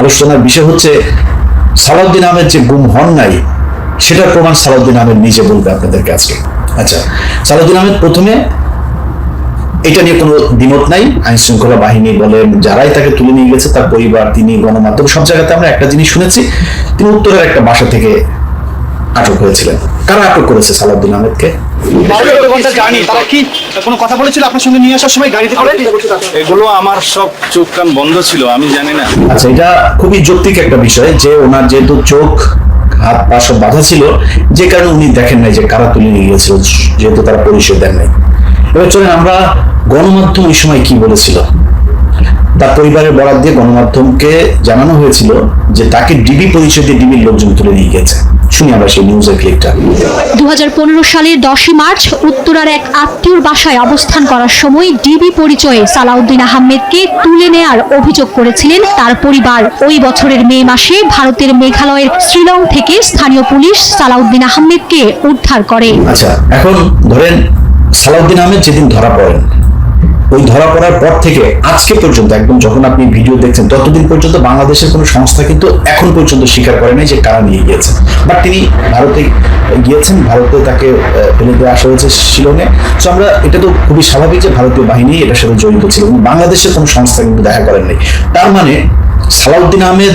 আলোচনার বিষয় হচ্ছে সালাউদ্দিন আহমেদ যে গুম হন নাই সেটার প্রমাণ সালাউদ্দিন আহমেদ নিজে বলবে আপনাদেরকে আজকে। আচ্ছা সালাউদ্দিন আহমেদ প্রথমে এটা নিয়ে কোনো দ্বিমত নাই আইন শৃঙ্খলা বাহিনী বলে যারাই তাকে তুলে নিয়ে গেছে, তার পরিবার, তিনি গণমাধ্যম, সব জায়গাতে আমরা একটা জিনিস শুনেছি, তিনি উত্তরের একটা বাসা থেকে আটক হয়েছিলেন কারা আটক করেছে সালাউদ্দিন আহমেদকে? বারো তেরো ঘণ্টা জার্নি তারা কি? কোনো কথা বলেছিল আপনার সঙ্গে নিয়ে আসার সময় গাড়িতে করে? এগুলো আমার সব চোখ কান বন্ধ ছিল আমি জানি না। আচ্ছা এটা খুবই যৌক্তিক একটা বিষয় যে ওনার যেহেতু চোখ হাত পা সব বাধা ছিল যে কারণে উনি দেখেন নাই যে কারা তুলে নিয়ে গিয়েছিল যেহেতু তারা পরিচয় দেন নাই। এবার চলেন আমরা গণমাধ্যম ওই সময় কি বলেছিল? তার পরিবারের বরাদ দিয়ে গণমাধ্যমকে জানানো হয়েছিল যে তাকে ডিবি পরিচয় দিয়ে ডিবির লোকজন তুলে নিয়ে গেছে শুনি আমরা সেই নিউজের ক্লিপটা দু সালের দশই মার্চ উত্তরার এক আত্মীয়র বাসায় অবস্থান করার সময় ডিবি পরিচয়ে সালাউদ্দিন আহমেদকে তুলে নেয়ার অভিযোগ করেছিলেন তার পরিবার। ওই বছরের মে মাসে ভারতের মেঘালয়ের শ্রীলং থেকে স্থানীয় পুলিশ সালাউদ্দিন আহমেদকে উদ্ধার করে। আচ্ছা এখন ধরেন সালাউদ্দিন আহমেদ যেদিন ধরা পড়েন ওই ধরা পড়ার পর থেকে আজকে পর্যন্ত একদম যখন আপনি ভিডিও দেখছেন, ততদিন পর্যন্ত বাংলাদেশের কোনো সংস্থা কিন্তু এখন পর্যন্ত স্বীকার করে নাই যে কারা নিয়ে গিয়েছেন। বাট তিনি ভারতে গিয়েছেন, ভারতে তাকে ফেলে দিয়ে আসা হয়েছে শিলংয়ে। তো আমরা, এটা তো খুবই স্বাভাবিক যে ভারতীয় বাহিনী এটার সাথে জড়িত ছিল এবং বাংলাদেশের কোনো সংস্থা কিন্তু দেখা করেন নাই তার মানে সালাউদ্দিন আহমেদ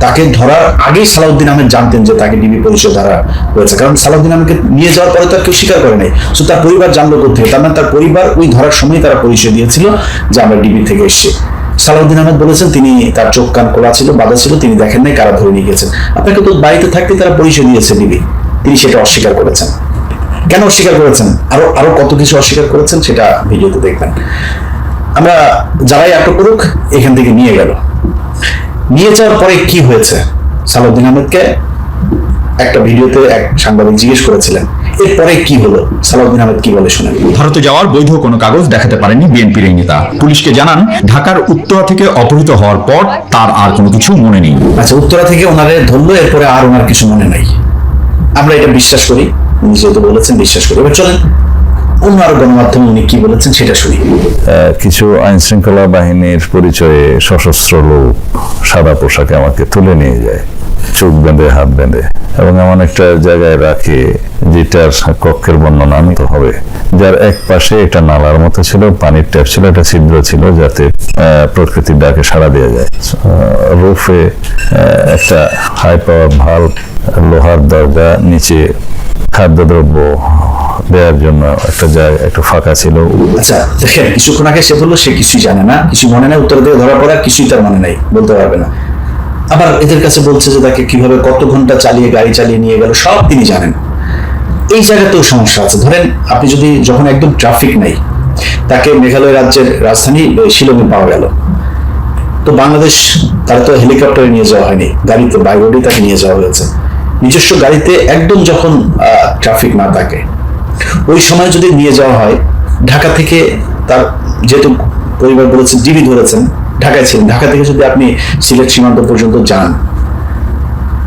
তাকে ধরার আগেই সালাউদ্দিন আহমেদ জানতেন যে তাকে ডিবি পরিচয় ধরা হয়েছে। কারণ সালাউদ্দিন আহমেদকে নিয়ে যাওয়ার পরে তার কেউ স্বীকার করে নাই। তো তার পরিবার জানলো কোথেকে? তার মানে তার পরিবার ওই ধরার সময় তারা পরিচয় দিয়েছিল যে আমরা ডিবি থেকে এসেছি। সালাউদ্দিন আহমেদ বলেছেন, তিনি তার চোখ কান খোলা ছিল, বাধা ছিল, তিনি দেখেন নাই কারা ধরে নিয়ে গেছেন। আপনাকে তো বাড়িতে থাকতে তারা পরিচয় দিয়েছে ডিবি। তিনি সেটা অস্বীকার করেছেন। কেন অস্বীকার করেছেন? আরও আরও কত কিছু অস্বীকার করেছেন সেটা ভিডিওতে দেখবেন। আমরা যারাই আটক করুক, এখান থেকে নিয়ে গেল। নিয়ে যাওয়ার পরে কি হয়েছে? সালাউদ্দিন আহমেদকে একটা ভিডিওতে এক সাংবাদিক জিজ্ঞেস করেছিলেন এরপরে কি হলো? সালাউদ্দিন আহমেদ কি বলে শুনেন? ভারতে যাওয়ার বৈধ কোনো কাগজ দেখাতে পারেনি বিএনপির এই নেতা। পুলিশকে জানান ঢাকার উত্তরা থেকে অপহৃত হওয়ার পর তার আর কোনো কিছু মনে নেই। আচ্ছা উত্তরা থেকে ওনারে ধরলো এরপরে আর ওনার কিছু মনে নাই। আমরা এটা বিশ্বাস করি উনি যেহেতু বলেছেন বিশ্বাস করি। এবার চলেন উনি কি বলেছেন সেটা শুনি। কিছু আইন শৃঙ্খলা বাহিনীর পরিচয়ে সশস্ত্র লোক সাদা পোশাকে আমাকে তুলে নিয়ে যায়, চোখ বেঁধে, হাত বেঁধে, এবং এমন একটা জায়গায় রাখে যেটার কক্ষের বর্ণনা আমি তো হবে, যার এক পাশে একটা নালার মতো ছিল, পানির ট্যাপ ছিল, একটা ছিদ্র ছিল, যাতে প্রকৃতির ডাকে সাড়া দেওয়া যায়। রুফে একটা হাই পাওয়ার ভালো লোহার দরজা নিচে খাদ্যদ্রব্য দেওয়ার জন্য একটা জায়গা একটু ফাঁকা ছিল। আচ্ছা দেখেন, কিছুক্ষণ আগে সে বলল সে কিছুই জানে না, কিছু মনে নাই, উত্তর থেকে ধরা পড়া কিছুই তার মনে নাই, বলতে পারবে না। আবার এদের কাছে বলছে যে তাকে কীভাবে কত ঘণ্টা চালিয়ে, গাড়ি চালিয়ে নিয়ে গেল, সব তিনি জানেন। এই জায়গাতেও সমস্যা আছে। ধরেন, আপনি যদি যখন একদম ট্রাফিক নেই, তাকে মেঘালয় রাজ্যের রাজধানী শিলংয়ে পাওয়া গেল। তো বাংলাদেশ, তার তো হেলিকপ্টারে নিয়ে যাওয়া হয়নি গাড়িতে বাই রোডে তাকে নিয়ে যাওয়া হয়েছে। নিজস্ব গাড়িতে একদম যখন ট্রাফিক না থাকে ওই সময় যদি নিয়ে যাওয়া হয়, ঢাকা থেকে তার যেহেতু পরিবার বলেছেন জিবি ধরেছেন, ঢাকায় ছিলেন, ঢাকা থেকে যদি আপনি সিলেট সীমান্ত পর্যন্ত যান,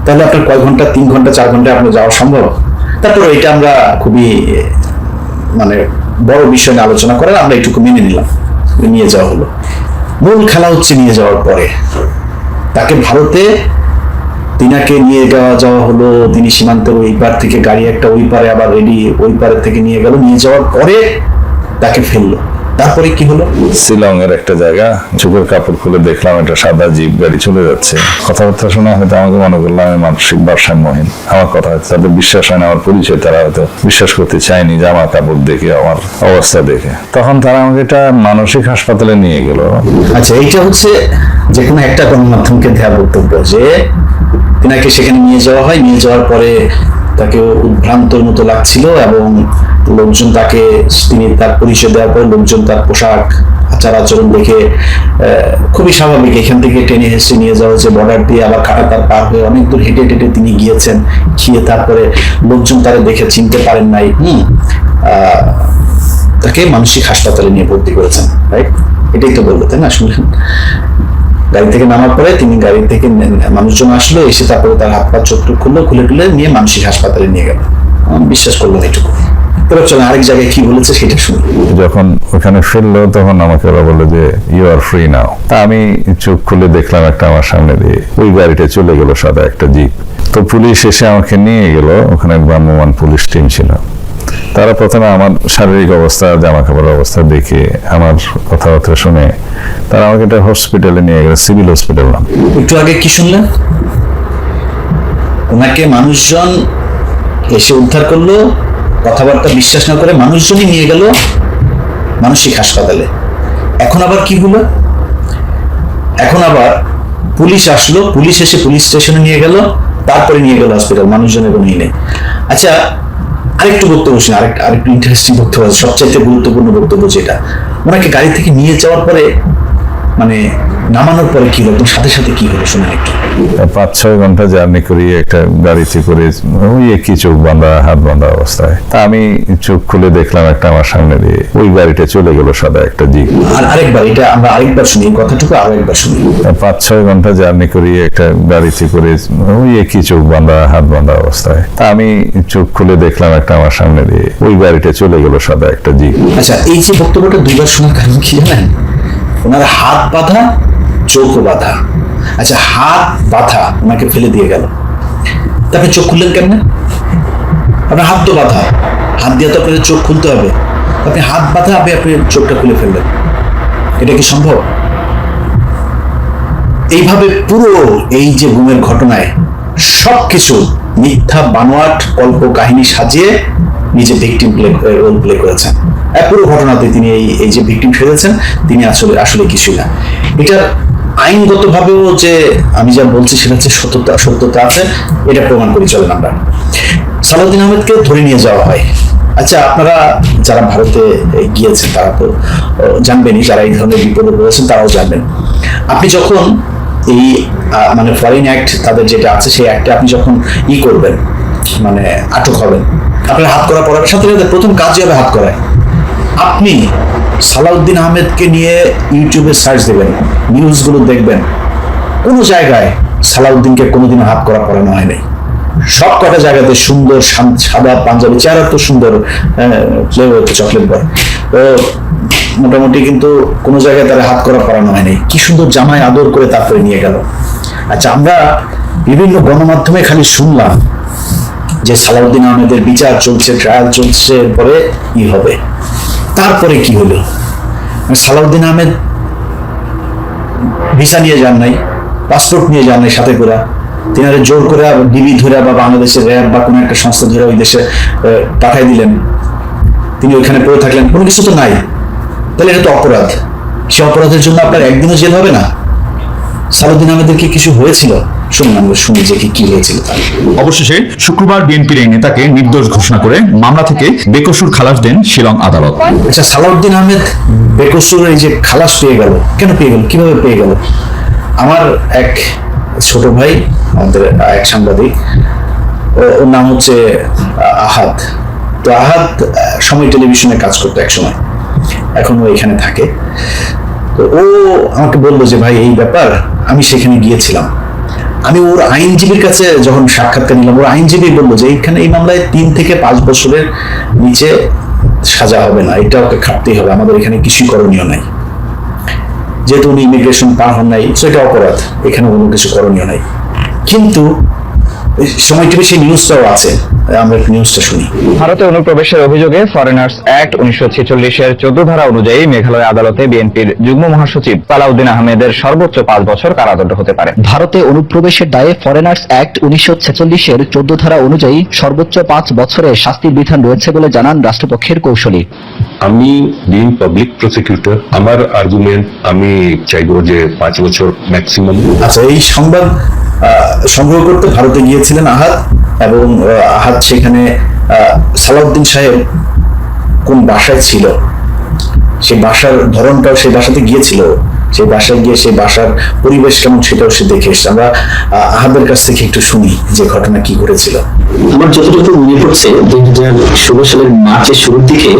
তাহলে আপনার কয় ঘণ্টা, তিন ঘণ্টা, চার ঘণ্টা আপনার যাওয়া সম্ভব? তারপরে এটা আমরা খুবই মানে বড় বিষয় নিয়ে আলোচনা করার আমরা একটুকু মেনে নিলাম, নিয়ে যাওয়া হলো। মূল খেলা হচ্ছে নিয়ে যাওয়ার পরে। তাকে ভারতে তিনাকে নিয়ে যাওয়া যাওয়া হলো তিনি সীমান্তের ওই পার থেকে গাড়ি একটা ওই পারে আবার রেডি ওই পারে থেকে নিয়ে গেল নিয়ে যাওয়ার পরে তাকে ফেলল। তারপরে কি হলো? শিলং এর একটা জায়গা চোখের কাপড় খুলে দেখলাম একটা সাদা জিপ গাড়ি চলে যাচ্ছে। কথাবার্তা শোনা হয়তো আমাকে মনে করলাম আমি মানসিক ভারসাম্যহীন। আমার কথা হয়তো তাদের বিশ্বাস হয় না আমার পরিচয় তারা হয়তো বিশ্বাস করতে চায়নি জামা কাপড় দেখে আমার অবস্থা দেখে। তখন তারা আমাকে একটা মানসিক হাসপাতালে নিয়ে গেল। আচ্ছা এইটা হচ্ছে যে কোনো একটা গণমাধ্যমকে দেওয়া বক্তব্য যে তিনাকে সেখানে নিয়ে যাওয়া হয়। নিয়ে যাওয়ার পরে তাকে উদ্ভ্রান্তর মতো লাগছিল এবং লোকজন তাকে, তিনি তার পরিচয় দেওয়ার পরে লোকজন তার পোশাক, আচার আচরণ দেখে খুবই স্বাভাবিক। এখান থেকে টেনে হেসে নিয়ে যাওয়া হয়েছে বর্ডার দিয়ে আবার কাটা তার পার হয়ে অনেক দূর হেঁটে হেঁটে তিনি গিয়েছেন, গিয়ে তারপরে লোকজন তারা দেখে চিনতে পারেন নাই। হুম তাকে মানসিক হাসপাতালে নিয়ে ভর্তি করেছেন রাইট এটাই তো বলল, তাই না, শুনলেন? গাড়ি থেকে নামার পরে তিনি গাড়ি থেকে মানুষজন আসলো, এসে তারপরে তার হাত পা চোখ খুললো, খুলে খুলে নিয়ে মানসিক হাসপাতালে নিয়ে গেল। বিশ্বাস করলাম এইটুকু। এবার চলেন আরেক জায়গায় কি বলেছে সেটা শুনি। যখন ওখানে ফিরলো, তখন আমাকে ওরা বলে যে ইউ আর ফ্রি নাও তা আমি চোখ খুলে দেখলাম একটা আমার সামনে দিয়ে। ওই গাড়িটা চলে গেল সাদা একটা জিপ তো পুলিশ এসে আমাকে নিয়ে গেল। ওখানে ভ্রাম্যমান পুলিশ টিম ছিল। তারা প্রথমে আমার শারীরিক অবস্থা জামা কাপড়ের অবস্থা দেখে আমার কথাবার্তা শুনে তারা আমাকে একটা হসপিটালে নিয়ে গেল সিভিল হসপিটাল নাম। একটু আগে কি শুনলেন? ওনাকে মানুষজন এসে উদ্ধার করল, কথাবার্তা বিশ্বাস না করে মানুষজনই নিয়ে গেল মানসিক হাসপাতালে। এখন আবার কি হলো? এখন আবার পুলিশ আসলো, পুলিশ এসে পুলিশ স্টেশনে নিয়ে গেল, তারপরে নিয়ে গেল হসপিটাল মানুষজনের কোনো নেই আচ্ছা আরেকটু বক্তব্য শুনি, আরেকটা আরেকটু ইন্টারেস্টিং বক্তব্য সবচাইতে গুরুত্বপূর্ণ বক্তব্য যেটা। ওনাকে গাড়ি থেকে নিয়ে যাওয়ার পরে মানে নামানোর পরে কি হলো? সাথে সাথে কি হলো? একটু পাঁচ ছয় ঘণ্টা জার্নি করি একটা গাড়িতে করে ওই একই চোখ বাঁধা হাত বাঁধা অবস্থায়। তা আমি চোখ খুলে দেখলাম একটা আমার সামনে দিয়ে ওই গাড়িটা চলে গেল সাদা একটা জিপ আর আরেকবার এটা আমরা আরেকবার শুনি কথাটুকু আরও একবার শুনি। পাঁচ ছয় ঘণ্টা জার্নি করি একটা গাড়িতে করে ওই একই চোখ বাঁধা হাত বাঁধা অবস্থায়। তা আমি চোখ খুলে দেখলাম একটা আমার সামনে দিয়ে ওই গাড়িটা চলে গেল সাদা একটা জিপ আচ্ছা এই যে বক্তব্যটা দুইবার শোনার কারণ কি জানেন? ওনার হাত বাঁধা চোখ বাঁধা। আচ্ছা হাত বাঁধা ওনাকে ফেলে দিয়ে গেল। তারপরে চোখ খুললেন কেমনে? আপনার হাত তো বাঁধা। হাত দিয়ে তো আপনাদের চোখ খুলতে হবে। আপনি হাত বাঁধা, আপনি আপনি চোখটা খুলে ফেললেন। এটা কি সম্ভব? এইভাবে পুরো এই যে গুমের ঘটনায় সবকিছু মিথ্যা বানোয়াট কল্প কাহিনী সাজিয়ে নিজে ভিকটিম প্লে রোল প্লে করেছেন। পুরো ঘটনাতে তিনি এই এই যে ভিকটিম সেজেছেন, তিনি আসলে আসলে কিছুই না এটার আইনগতভাবেও যে আমি যা বলছি সেটা হচ্ছে সত্যতা সত্যতা আছে, এটা প্রমাণ করি, চলেন আমরা। সালাউদ্দিন আহমেদকে ধরে নিয়ে যাওয়া হয়। আচ্ছা আপনারা যারা ভারতে গিয়েছেন, তারা তো জানবেনই, যারা এই ধরনের বিপদে পড়েছেন, তারাও জানবেন। আপনি যখন এই মানে ফরেন অ্যাক্ট তাদের যেটা আছে, সেই অ্যাক্টে আপনি যখন ই করবেন মানে আটক হবেন, আপনার হাত করা পড়ার সাথে সাথে প্রথম কাজ হবে হাত করায় আপনি সালাউদ্দিন আহমেদকে নিয়ে ইউটিউবে সার্চ দেবেন নিউজগুলো দেখবেন, কোনো জায়গায় সালাউদ্দিনকে কোনোদিনও হাত করা পড়ানো হয় নাই সব কটা জায়গাতে সুন্দর সাদা পাঞ্জাবি, চেহারা তো সুন্দর হচ্ছে চকলেট বয় তো মোটামুটি কিন্তু কোনো জায়গায় তারা হাত করা পড়ানো হয়নি। কি সুন্দর জামায় আদর করে তারপরে নিয়ে গেল। আচ্ছা আমরা বিভিন্ন গণমাধ্যমে খালি শুনলাম যে সালাউদ্দিন আহমেদের বিচার চলছে ট্রায়াল চলছে পরে কি হবে? তারপরে কি হলো? সালাউদ্দিন আহমেদ ভিসা নিয়ে যান নাই, পাসপোর্ট নিয়ে যান নাই সাথে করে। তিনি তিনারে জোর করে ডিবি ধরে বা বাংলাদেশের র্যাব বা কোনো একটা সংস্থা ধরে ওই দেশে পাঠাই দিলেন। তিনি ওইখানে পড়ে থাকলেন। কোনো কিছু তো নাই। তাহলে এটা তো অপরাধ। সে অপরাধের জন্য আপনার একদিনও জেল হবে না? সালাউদ্দিন আহমেদের কি কিছু হয়েছিল? শুনুন আমরা শুনি যে কি কি হয়েছিল তার অবশেষে শুক্রবার বিএনপির এই নেতাকে নির্দোষ ঘোষণা করে মামলা থেকে বেকসুর খালাস দেন শিলং আদালত। আচ্ছা সালাউদ্দিন আহমেদ বেকসুর এই যে খালাস পেয়ে গেল কেন পেয়ে গেল কীভাবে পেয়ে গেল? আমার এক ছোট ভাই আমাদের এক সাংবাদিক ওর নাম হচ্ছে আহ, আহাদ। তো আহাদ সময় টেলিভিশনে কাজ করতো এক সময় এখন ও এখানে থাকে। তো ও আমাকে বলল যে ভাই এই ব্যাপার আমি সেখানে গিয়েছিলাম। আমি ওর আইনজীবীর কাছে যখন সাক্ষাৎকার নিলাম, ওর আইনজীবী বলল যে এইখানে এই মামলায় তিন থেকে পাঁচ বছরের নিচে সাজা হবে না, এটা ওকে খাটতেই হবে, আমাদের এখানে কিছুই করণীয় নাই। যেহেতু উনি ইমিগ্রেশন পার হন নাই সেটা অপরাধ, এখানে কোনো কিছু করণীয় নাই। কিন্তু সময় টিভি সেই নিউজটাও আছে। আমরা নিউজটা শুনি। ভারতে অনুপ্রবেশের অভিযোগে ফরেনার্স অ্যাক্ট উনিশশো ছেচল্লিশের চোদ্দ ধারা অনুযায়ী মেঘালয় আদালতে বিএনপির যুগ্ম মহাসচিব সালাউদ্দিন আহমেদের সর্বোচ্চ পাঁচ বছর কারাদণ্ড হতে পারে। ভারতে অনুপ্রবেশের দায়ে ফরেনার্স অ্যাক্ট উনিশশো ছেচল্লিশের চোদ্দ ধারা অনুযায়ী সর্বোচ্চ পাঁচ বছরের শাস্তির বিধান রয়েছে বলে জানান রাষ্ট্রপক্ষের কৌশলী। আমি বিং পাবলিক প্রসিকিউটর আমার আর্গুমেন্ট আমি চাইব যে পাঁচ বছর ম্যাক্সিমাম আচ্ছা এই সংবাদ সংগ্রহ করতে ভারতে গিয়েছিলেন আহাদ এবং আহ, আহাদ সেখানে সালাউদ্দিন সাহেব কোন বাসায় ছিল? সেই বাসার ধরনটাও সেই বাসাতে গিয়েছিল। সেই বাসায় গিয়ে সেই বাসার পরিবেশ কেমন সেটাও সে দেখে এসছে। আমরা আহাদের কাছ থেকে একটু শুনি যে ঘটনা কি ঘটেছিল। আমার যতটুকু মনে পড়ছে, দুই হাজার ষোলো সালের মার্চের শুরুর দিকে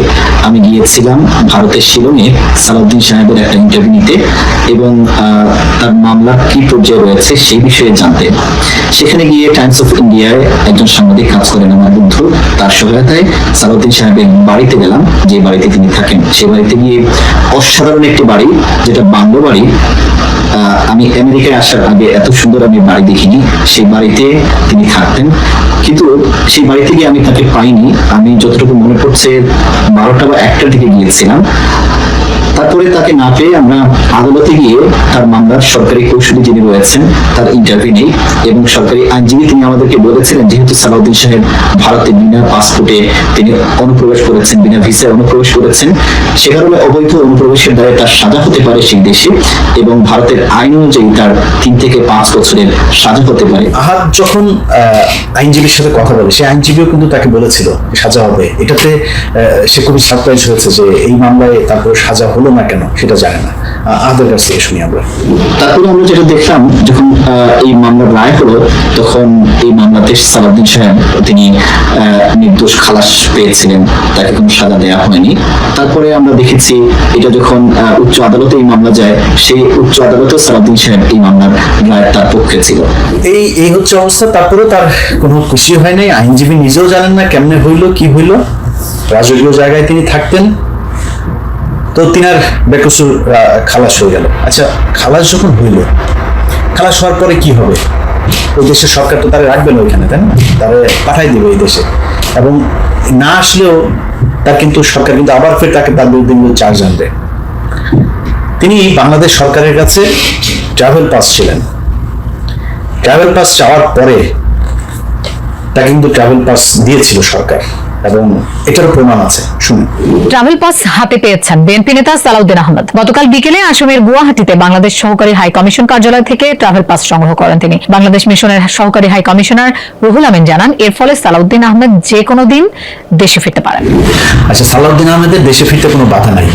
আমি গিয়েছিলাম ভারতের শিলংয়ে সালাউদ্দিন সাহেবের একটা ইন্টারভিউ নিতে এবং তার মামলা কি পর্যায়ে রয়েছে সেই বিষয়ে জানতে। সেখানে গিয়ে টাইমস অফ ইন্ডিয়ায় একজন সাংবাদিক কাজ করেন আমার বন্ধু, তার সহায়তায় সালাউদ্দিন সাহেবের বাড়িতে গেলাম, যে বাড়িতে তিনি থাকেন। সে বাড়িতে গিয়ে অসাধারণ একটি বাড়ি, যেটা বাংলো বাড়ি আমি আমেরিকায় আসার আগে এত সুন্দর আমি বাড়ি দেখিনি। সেই বাড়িতে তিনি থাকতেন। কিন্তু সেই বাড়ি থেকে আমি তাকে পাইনি। আমি যতটুকু মনে পড়ছে, বারোটা বা একটার দিকে গিয়েছিলাম। তারপরে তাকে না পেয়ে আমরা আদালতে গিয়ে তার মামলার সরকারি কৌশলী যিনি রয়েছেন, তার ইন্টারভিউ নেই এবং সরকারি আইনজীবী তিনি আমাদেরকে বলেছিলেন, যেহেতু সালাউদ্দিন সাহেব ভারতে বিনা পাসপোর্টে তিনি অনুপ্রবেশ করেছেন, বিনা ভিসায় অনুপ্রবেশ করেছেন, সে কারণে অবৈধ অনুপ্রবেশের দ্বারা তার সাজা হতে পারে সেই দেশে এবং ভারতের আইন অনুযায়ী তার তিন থেকে পাঁচ বছরের সাজা হতে পারে। আহাদ, যখন আইনজীবীর সাথে কথা বলে সেই আইনজীবীও কিন্তু তাকে বলেছিল, সাজা হবে। এটাতে সে খুবই সারপ্রাইজ হয়েছে যে এই মামলায় তারপর সাজা হলো না কেন সেটা জানে না। আহ, আহাদের কাছ থেকে শুনি আমরা। তারপরে আমরা যেটা দেখলাম যখন এই মামলার রায় হলো তখন এই মামলাতে সালাউদ্দিন সাহেব তিনি নির্দোষ খালাস পেয়েছিলেন তাকে কোনো সাজা দেওয়া হয়নি। তারপরে আমরা দেখেছি এটা যখন উচ্চ আদালতে এই মামলা যায় সেই উচ্চ আদালতেও সালাউদ্দিন সাহেব এই মামলার রায় তার পক্ষে ছিল। এই এই হচ্ছে অবস্থা। তারপরে তার কোনো খুশি হয় নাই। আইনজীবী নিজেও জানেন না কেমনে হইল কি হইল। রাজকীয় জায়গায় তিনি থাকতেন। তো তিনার বেকসুর খালাস হয়ে গেল। আচ্ছা খালাস যখন হইল, খালাস হওয়ার পরে কি হবে? ওই দেশের সরকার তো তারা রাখবে না ওইখানে, তাই না? তারা পাঠাই দিবে এই দেশে। এবং না আসলেও তার কিন্তু সরকার কিন্তু আবার ফের তাকে তার বিরুদ্ধে চার্জ আনবে। তিনি বাংলাদেশ সরকারের কাছে ট্রাভেল পাস ছিলেন। ট্রাভেল পাস চাওয়ার পরে তাকে কিন্তু ট্রাভেল পাস দিয়েছিল সরকার। এবং এটারও প্রমাণ আছে শুনুন। ট্রাভেল পাস হাতে পেয়েছেন বিএনপি নেতা সালাউদ্দিন আহমদ। গতকাল বিকেলে আসামের গুয়াহাটিতে বাংলাদেশ সহকারী হাই কমিশন কার্যালয় থেকে ট্রাভেল পাস সংগ্রহ করেন তিনি। বাংলাদেশ মিশনের সহকারী হাই কমিশনার রুহুল আমিন জানান এর ফলে সালাউদ্দিন আহমেদ যে কোনো দিন দেশে ফিরতে পারেন। আচ্ছা সালাউদ্দিন আহমেদের দেশে ফিরতে কোনো বাধা নাই।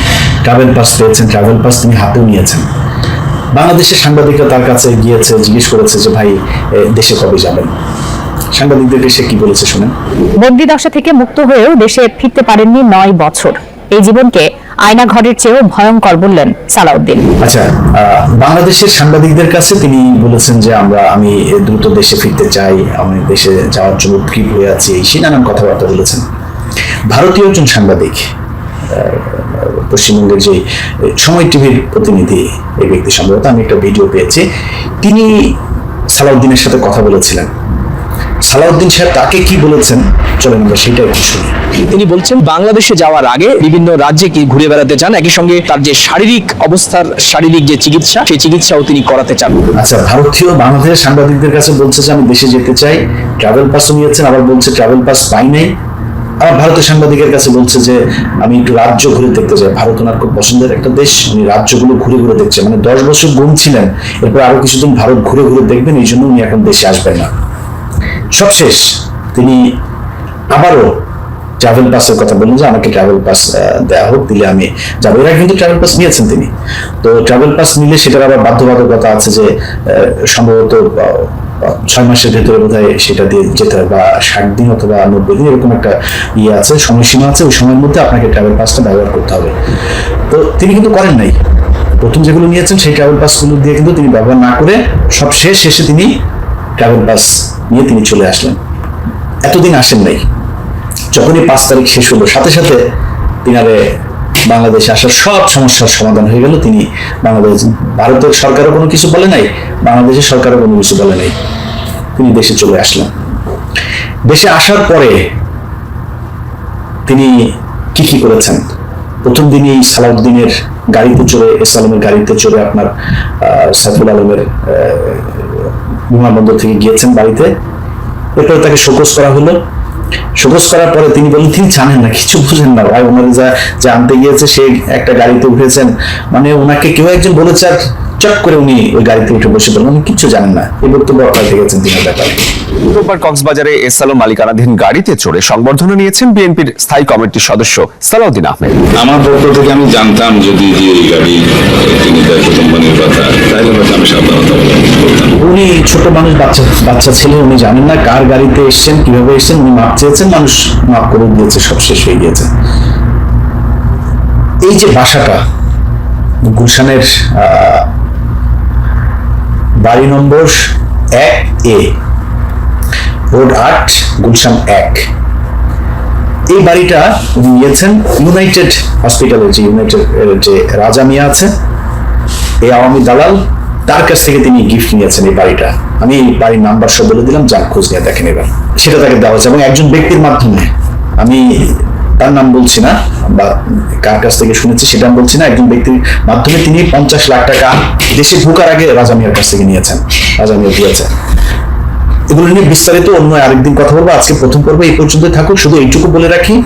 ট্রাভেল পাস পেয়েছেন ট্রাভেল পাস তিনি হাতেও নিয়েছেন। বাংলাদেশের সাংবাদিকরা তার কাছে গিয়েছে জিজ্ঞেস করেছে যে ভাই দেশে কবে যাবেন? সাংবাদিকদেরকে সে কি বলেছে শুনেন? বন্দি দশা থেকে মুক্ত হয়েও দেশে ফিরতে পারেননি নয় বছর। এই জীবনকে আয়না ঘরের চেয়েও ভয়ঙ্কর বললেন সালাউদ্দিন। আচ্ছা বাংলাদেশের সাংবাদিকদের কাছে তিনি বলেছেন যে আমরা আমি দ্রুত দেশে ফিরতে চাই আমি দেশে যাওয়ার জন্য উদ্গ্রীব হয়ে আছি এই সে নানান কথাবার্তা বলেছেন। ভারতীয় একজন সাংবাদিক পশ্চিমবঙ্গের যে সময় টিভির প্রতিনিধি এই ব্যক্তি সম্ভবত আমি একটা ভিডিও পেয়েছি। তিনি সালাউদ্দিনের সাথে কথা বলেছিলেন। সালাউদ্দিন সাহেব তাকে কি বলেছেন? চলেন আমরা সেটা একটু শুনি। তিনি বলছেন বাংলাদেশে যাওয়ার আগে বিভিন্ন রাজ্যে কি ঘুরে বেড়াতে চান? একই সঙ্গে তার যে শারীরিক অবস্থার শারীরিক যে চিকিৎসা সেই চিকিৎসাও তিনি করাতে চান। আচ্ছা ভারতীয় বাংলাদেশের সাংবাদিকদের কাছে বলছে যে আমি দেশে যেতে চাই। ট্রাভেল পাসও নিয়েছেন আবার বলছে ট্রাভেল পাস পাই নাই। আবার ভারতের সাংবাদিকের কাছে বলছে যে আমি একটু রাজ্য ঘুরে দেখতে চাই। ভারত ওনার খুব পছন্দের একটা দেশ উনি রাজ্যগুলো ঘুরে ঘুরে দেখছে। মানে দশ বছর গুম ছিলেন এরপর আরও কিছুদিন ভারত ঘুরে ঘুরে দেখবেন এই জন্য উনি এখন দেশে আসবেন না। সবশেষ তিনি আবারও ট্রাভেল পাসের কথা বললেন যে, আমাকে ট্রাভেল পাস দেওয়া হোক, দিলে আমি যাব। এরা কিন্তু ট্রাভেল পাস নিয়েছেন তিনি। তো ট্রাভেল পাস নিলে সেটার আবার বাধ্যবাধকতা আছে যে সম্ভবত ছয় মাসের ভেতরে বোধ সেটা দিয়ে যেতে হয় বা ষাট দিন অথবা নব্বই দিন, এরকম একটা ইয়ে আছে, সময়সীমা আছে। ওই সময়ের মধ্যে আপনাকে ট্রাভেল পাসটা ব্যবহার করতে হবে। তো তিনি কিন্তু করেন নাই। প্রথম যেগুলো নিয়েছেন, সেই ট্রাভেল পাসগুলো দিয়ে কিন্তু তিনি ব্যবহার না করে সব শেষ শেষে তিনি ট্রাভেল বাস নিয়ে তিনি চলে আসলেন। এতদিন আসেন নাই। যখনই পাঁচ তারিখ শেষ হলো, সাথে সাথে তিনারে বাংলাদেশে আসার সব সমস্যার সমাধান হয়ে গেল। তিনি বাংলাদেশ, ভারতের সরকারও কোনো কিছু বলে নাই, বাংলাদেশের সরকারও কোনো কিছু বলে নাই। তিনি দেশে চলে আসলেন। দেশে আসার পরে তিনি কি কি করেছেন? প্রথম দিনই সালাউদ্দিনের গাড়িতে চড়ে, এস আলমের গাড়িতে চড়ে আপনার সাইফুল আলমের বিমানবন্দর থেকে গিয়েছেন বাড়িতে। এরপরে তাকে শোকজ করা হলো। শোকজ করার পরে তিনি বলেন তিনি জানেন না, কিছু বুঝেন না। ভাই, ওনার যা যা আনতে গিয়েছে, সে একটা গাড়িতে উঠেছেন। মানে ওনাকে কেউ একজন বলেছে আর চট করে উনি ওই গাড়িতে উঠে বসে পড়লেন। উনি কিচ্ছু জানেন না। এই বক্তব্য আপনারা দেখেছেন তিনের ব্যাপারে। রোববার কক্সবাজারে এস আলম মালিকানাধীন গাড়িতে চড়ে সংবর্ধনা নিয়েছেন বিএনপির স্থায়ী কমিটির সদস্য সালাউদ্দিন আহমেদ। আমার পক্ষ থেকে আমি জানতাম যদি যে এই গাড়ি তিনি দায়িত্ব কোম্পানির কথা তাহলে হয়তো আমি সাবধানতা উনি ছোট মানুষ বাচ্চা বাচ্চা ছেলে উনি জানেন না কার গাড়িতে এসেছেন কীভাবে এসেছেন উনি মাপ চেয়েছেন মানুষ মাপ করে দিয়েছে সব শেষ হয়ে গিয়েছে। এই যে বাসাটা গুলশানের আহ, বাড়ি নম্বর এক এ, রোড আট, গুলশান এক। এই বাড়িটা উনি নিয়েছেন ইউনাইটেড হসপিটালের যে ইউনাইটেড যে রাজা মিয়া আছে এই আওয়ামী দালাল, তার কাছ থেকে তিনি গিফট নিয়েছেন এই বাড়িটা। আমি এই বাড়ির নাম্বার সব বলে দিলাম যান খোঁজ নিয়ে দেখেন এবার। সেটা তাকে দেওয়া হয়েছে এবং একজন ব্যক্তির মাধ্যমে আমি তার নাম বলছি না, বা কার কাছ থেকে শুনেছি সেটা আমি বলছি না, একজন ব্যক্তির মাধ্যমে তিনি পঞ্চাশ লাখ টাকা দেশে ঢোকার আগে রাজা মিয়ার কাছ থেকে নিয়েছেন, রাজা মিয়া দিয়েছেন। এগুলো নিয়ে বিস্তারিত অন্য আরেকদিন কথা বলব, আজকে প্রথম পর্ব এই পর্যন্ত থাকুক, শুধু এইটুকু বলে রাখি,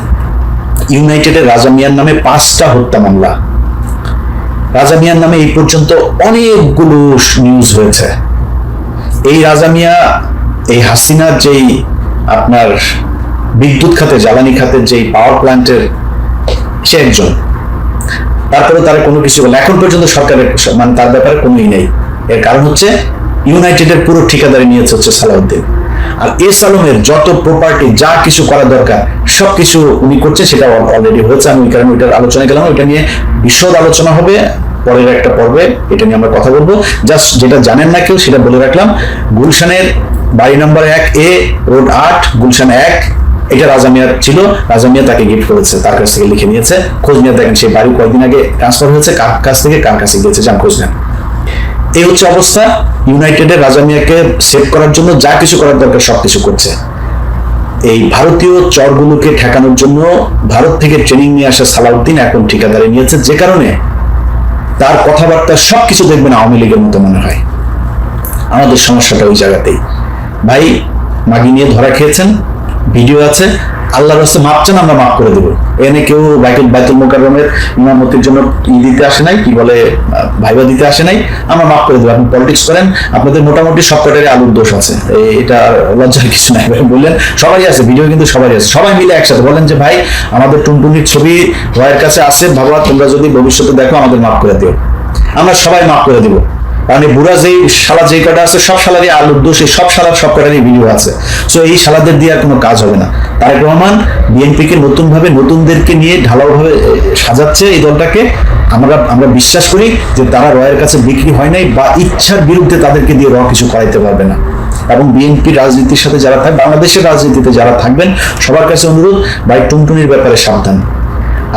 ইউনাইটেডের রাজা মিয়ার নামে পাঁচটা হত্যা মামলা। রাজা মিয়ার নামে এই পর্যন্ত অনেকগুলো নিউজ হয়েছে। এই রাজা মিয়া, এই হাসিনার যেই আপনার বিদ্যুৎ খাতে, জ্বালানি খাতের যেই পাওয়ার প্ল্যান্টের সে একজন। তারপরে তারা কোনো কিছু বলে এখন পর্যন্ত সরকারের মানে তার ব্যাপারে কোনোই নেই। এর কারণ হচ্ছে, ইউনাইটেডের পুরো ঠিকাদারি নিয়েছে হচ্ছে সালাউদ্দিন। আর এস আলমের যত প্রপার্টি যা কিছু করা দরকার, সবকিছু উনি করছে, সেটা অলরেডি হয়েছে। আমি ওই কারণে ওইটার আলোচনা গেলাম। ওইটা নিয়ে বিশদ আলোচনা হবে। পরের একটা পর্বে এটা নিয়ে আমরা কথা বলব। জাস্ট যেটা জানেন না কেউ, সেটা বলে রাখলাম। গুলশানের বাড়ি নম্বর এক এ, রোড আট, গুলশান এক এটা রাজা মিয়ার ছিল রাজা মিয়া তাকে গিফট করেছে, তার কাছ থেকে লিখে নিয়েছে। খোঁজ নিয়ে দেখেন সেই বাড়ি কয়েকদিন আগে ট্রান্সফার হয়েছে, কার কাছ থেকে, কার কাছে গিয়েছে, যান, খোঁজ নেন। এই হচ্ছে অবস্থা ইউনাইটেডের রাজা মিয়াকে সেভ করার জন্য যা কিছু করার দরকার সবকিছু করছে। এই ভারতীয় চরগুলোকে ঠেকানোর জন্য ভারত থেকে ট্রেনিং নিয়ে আসা সালাউদ্দিন এখন ঠিকাদারি নিয়েছে, যে কারণে তার কথাবার্তা সবকিছু দেখবেন আওয়ামী লীগের মতো মনে হয়। আমাদের সমস্যাটা ওই জায়গাতেই। ভাই, মাগি নিয়ে ধরা খেয়েছেন ভিডিও আছে, আল্লাহর রাস্তে মাপ চান, আমরা মাফ করে দেবো। এনে কেউ বাইতুল বাইতুল মোকাররমের ইমামতির জন্য ই দিতে আসে নাই, কি বলে ভাইবা দিতে আসে নাই, আমরা মাফ করে দেবো। আপনি পলিটিক্স করেন, আপনাদের মোটামুটি সব কটারই আলুর দোষ আছে। এটা লজ্জার কিছু নাই বললেন সবাই আছে, ভিডিও কিন্তু সবাই আছে। সবাই মিলে একসাথে বলেন যে, ভাই, আমাদের টুনটুনির ছবি রয়ের কাছে আছে বাবা তোমরা যদি ভবিষ্যতে দেখো, আমাদের মাফ করে দিও। আমরা সবাই মাফ করে দিব। এই বুড়া যেই শালা যেই কটা আছে, সব শালারই আলুর দোষ এই সব শালার সব কটারই ভিডিও আছে। সো এই শালাদের দিয়ে আর কোনো কাজ হবে না। তারেক রহমান বিএনপিকে নতুন ভাবে নতুনদেরকে নিয়ে ঢালাওভাবে সাজাচ্ছে এই দলটাকে। আমরা আমরা বিশ্বাস করি যে তারা রয়ের কাছে বিক্রি হয় নাই বা ইচ্ছার বিরুদ্ধে তাদেরকে দিয়ে র কিছু করাইতে পারবে না। এবং বিএনপি রাজনীতির সাথে যারা থাকবে বাংলাদেশের রাজনীতিতে যারা থাকবেন, সবার কাছে অনুরোধ, ভাই, টুনটুনির ব্যাপারে সাবধান।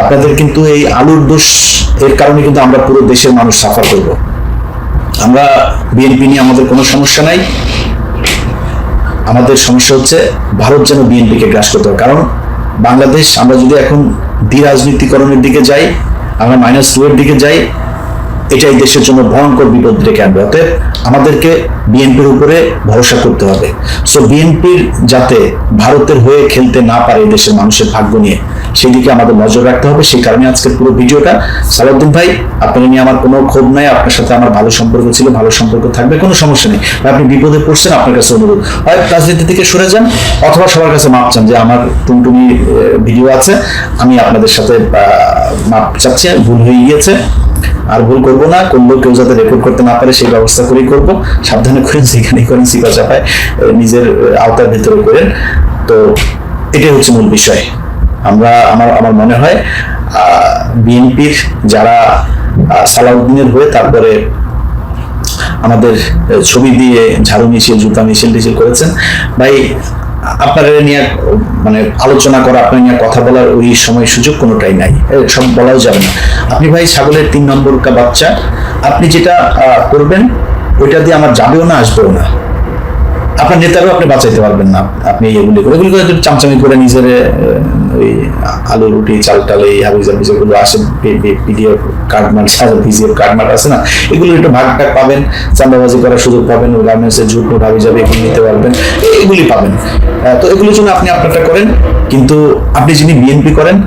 আপনাদের কিন্তু এই আলুর দোষ, এর কারণে কিন্তু আমরা পুরো দেশের মানুষ সাফার করব। আমরা বিএনপি নিয়ে আমাদের কোনো সমস্যা নাই। আমাদের সমস্যা হচ্ছে ভারত যেন বিএনপিকে গ্রাস করতে কারণ বাংলাদেশ, আমরা যদি এখন দ্বিরাজনীতিকরণের দিকে যাই, আমরা মাইনাস টু এর দিকে যাই এটাই দেশের জন্য ভয়ঙ্কর বিপদ ডেকে আনবে। অতএব আমাদেরকে বিএনপির উপরে ভরসা করতে হবে। সো বিএনপির যাতে ভারতের হয়ে খেলতে না পারে দেশের মানুষের ভাগ্য নিয়ে, সেদিকে আমাদের নজর রাখতে হবে। সেই কারণে আজকের পুরো ভিডিওটা। সালাউদ্দিন ভাই আপনার নিয়ে আমার কোনো ক্ষোভ নাই। আপনার সাথে আমার ভালো সম্পর্ক ছিল, ভালো সম্পর্ক থাকবে, কোনো সমস্যা নেই। আপনি বিপদে পড়ছেন, আপনার কাছে অনুরোধ। হয় রাজনীতি থেকে সরে যান, অথবা সবার কাছে মাপ চান যে আমার টুনটুনি ভিডিও আছে। আমি আপনাদের সাথে মাপ চাচ্ছি, ভুল হয়ে গিয়েছে। আর ভুল করব না করলেও কেউ যাতে রেকর্ড করতে না পারে, সেই ব্যবস্থা করেই করব। সাবধানে করেন যেখানেই করেন সিপা চাপায় নিজের আওতার ভেতরে করেন। তো এটাই হচ্ছে মূল বিষয়। আমরা, আমার আমার মনে হয় বিএনপির যারা সালাউদ্দিনের হয়ে তারপরে আমাদের ছবি দিয়ে ঝাড়ু মিছিল জুতা মিছিল টিছিল করেছেন। ভাই আপনারা নিয়ে মানে আলোচনা করা আপনার নিয়ে কথা বলার ওই সময় সুযোগ কোনোটাই নাই। সব বলাও যাবে না। আপনি ভাই ছাগলের তিন নম্বর বাচ্চা, আপনি যেটা করবেন, ওইটা দিয়ে আমার যাবেও না, আসবেও না। আপনার নেতারও আপনি বাঁচাইতে পারবেন না। আপনি এগুলি করে এগুলি করে চামচামি করে নিজের ওই আলু, রুটি, চাল টাল এই হাবিজার যেগুলো আসে। PDF card mart PGF card mart আছে না? এগুলো একটু ভাগ টাগ পাবেন চান্দাবাজি করার সুযোগ পাবেন গার্মেন্টসের ঝুট মুট হাবি যাবে এগুলো নিতে পারবেন, এগুলি পাবেন। তো এগুলোর জন্য আপনি আপনারটা করেন, কিন্তু আপনি যিনি বিএনপি করেন,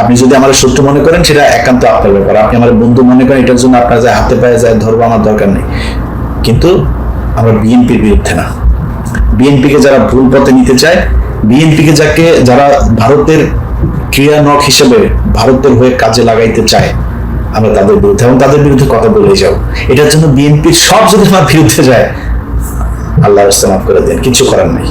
আপনি যদি আমার শত্রু মনে করেন, সেটা একান্ত আপনার ব্যাপার। আপনি আমার বন্ধু মনে করেন, এটার জন্য আপনার যায় হাতে পায়ে যায়, ধরবো, আমার দরকার নেই। কিন্তু আমরা বিএনপির বিরুদ্ধে না। বিএনপিকে যারা ভুল পথে নিতে চায় বিএনপিকে যাকে, যারা ভারতের ক্রিয়ানক হিসেবে ভারতের হয়ে কাজে লাগাইতে চায়, আমরা তাদের বিরুদ্ধে, এবং তাদের বিরুদ্ধে কথা বলে যাও। এটার জন্য বিএনপির সব যদি আমার বিরুদ্ধে যায়, আল্লাহ রাস্তা মাফ করে দেন কিছু করার নেই।